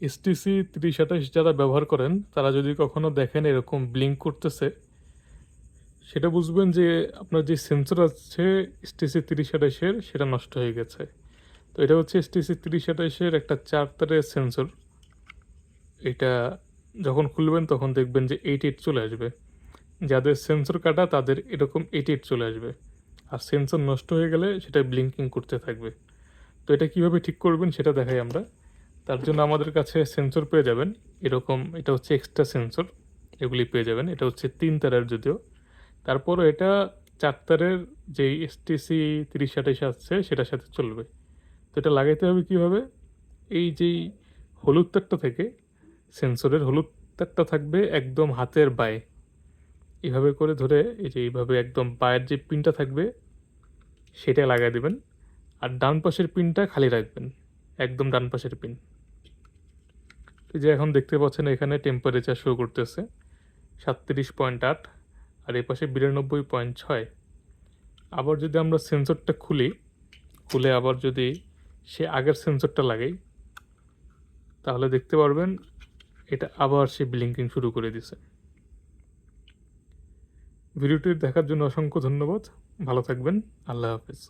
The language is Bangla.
এসটিসি তিরিশ আঠাশ যারা ব্যবহার করেন, তারা যদি কখনো দেখেন এরকম ব্লিঙ্ক করতেছে, সেটা বুঝবেন যে আপনার যে সেন্সর আছে এসটিসি তিরিশ আঠাশের, সেটা নষ্ট হয়ে গেছে। তো এটা হচ্ছে এসটিসি তিরিশ আঠাশের একটা চার তারের সেন্সর এটা যখন খুলবেন, তখন দেখবেন যে এইট এইট চলে আসবে। যাদের সেন্সর কাটা, তাদের এরকম এইট এইট চলে আসবে। আর সেন্সর নষ্ট হয়ে গেলে সেটা ব্লিঙ্কিং করতে থাকবে। তো এটা কীভাবে ঠিক করবেন, সেটা দেখাই আমরা। তার জন্য আমাদের কাছে সেন্সর পেয়ে যাবেন। এরকম এটা হচ্ছে এক্সট্রা সেন্সর এগুলি পেয়ে যাবেন। এটা হচ্ছে তিন তারের যদিও। তারপরও এটা চার তারের যেই এসটিসি তিরিশ আঠাশ আসছে সেটার সাথে চলবে। তো এটা লাগাইতে হবে কীভাবে? এই যেই হলুদ তারটা থেকে সেন্সরের হলুদ তারটা থাকবে একদম হাতের বায়ে। এইভাবে করে ধরে এই যে এইভাবে একদম পায়ের যে পিনটা থাকবে, সেটা লাগাই দেবেন। আর ডান পাশের পিনটা খালি রাখবেন। একদম ডান পাশের পিন। যে এখন দেখতে পাচ্ছেন এখানে টেম্পারেচার শো করতেছে, সাতত্রিশ পয়েন্ট আট আর এই পাশে বিরানব্বই পয়েন্ট ছয়। আবার যদি আমরা সেন্সরটা খুলি, খুলে আবার যদি সে আগের সেন্সরটা লাগাই, তাহলে দেখতে পারবেন এটা আবার সে ব্লিঙ্কিং শুরু করে দিছে। ভিডিওটি দেখার জন্য অসংখ্য ধন্যবাদ, ভালো থাকবেন, আল্লাহ হাফেজ।